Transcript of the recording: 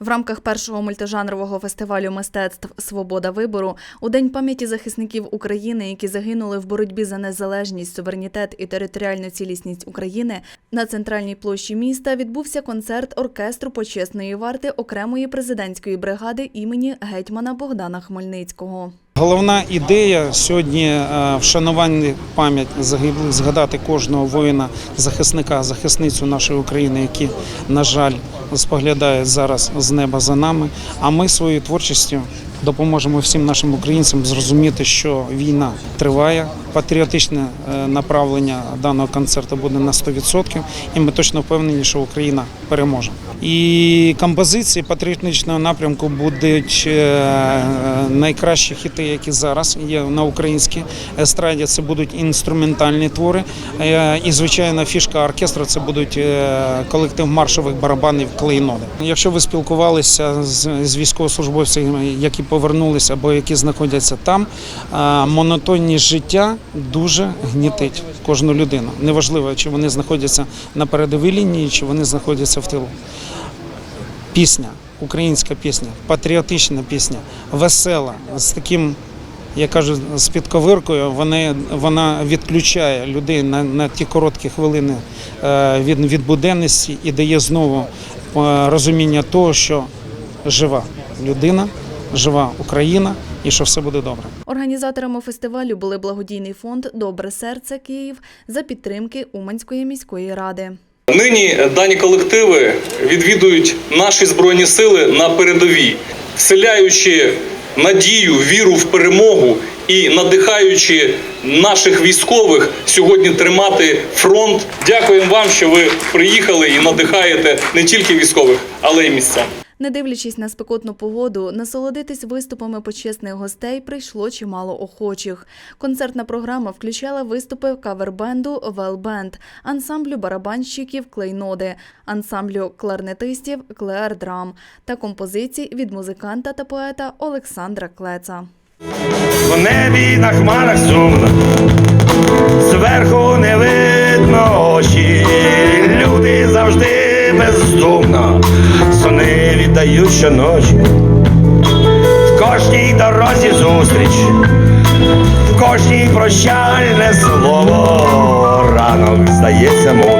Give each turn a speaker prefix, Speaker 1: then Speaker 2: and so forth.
Speaker 1: В рамках першого мультижанрового фестивалю мистецтв Свобода вибору у День пам'яті захисників України, які загинули в боротьбі за незалежність, суверенітет і територіальну цілісність України, на центральній площі міста відбувся концерт оркестру почесної варти окремої президентської бригади імені гетьмана Богдана Хмельницького.
Speaker 2: Головна ідея сьогодні вшанування вшанувати пам'ять загиблих, згадати кожного воїна, захисника, захисницю нашої України, які, на жаль, споглядають зараз з неба за нами. А ми своєю творчістю допоможемо всім нашим українцям зрозуміти, що війна триває. Патріотичне е, направлення даного концерту буде на 100%, і ми точно впевнені, що Україна переможе. І композиції патріотичного напрямку будуть е, найкращі хіти, які зараз є на українській естраді. Це будуть інструментальні твори. Е, І звичайно, фішка оркестру це будуть колектив маршових барабанів клейноди. Якщо ви спілкувалися з військовослужбовцями, які повернулися або які знаходяться там, монотонність життя дуже гнітить кожну людину. Неважливо, чи вони знаходяться на передовій лінії, чи вони знаходяться в тилу пісня, українська пісня, патріотична пісня, весела, з таким, я кажу, з підковиркою, вона, вона відключає людей на, на ті короткі хвилини е, від, від буденності і дає знову е, розуміння того, що жива людина, жива Україна і що все буде добре.
Speaker 1: Організаторами фестивалю були благодійний фонд Добре серце Київ за підтримки Уманської міської ради.
Speaker 3: Нині дані колективи відвідують наші збройні сили на передовій, вселяючи надію, віру в перемогу і надихаючи наших військових сьогодні тримати фронт. Дякуємо вам, що ви приїхали і надихаєте не тільки військових, але й місця.
Speaker 1: Не дивлячись на спекотну погоду, насолодитись виступами почесних гостей прийшло чимало охочих. Концертна програма включала виступи кавер-бенду «Велбенд», ансамблю барабанщиків «Клейноди», ансамблю кларнетистів «Клеардрам» та композицій від музиканта та поета Олександра Клеца.
Speaker 4: В небі на хмарах сумно, зверху віддають щоночі. В кожній дорозі зустріч, в кожній прощальне слово, ранок здається мудрим.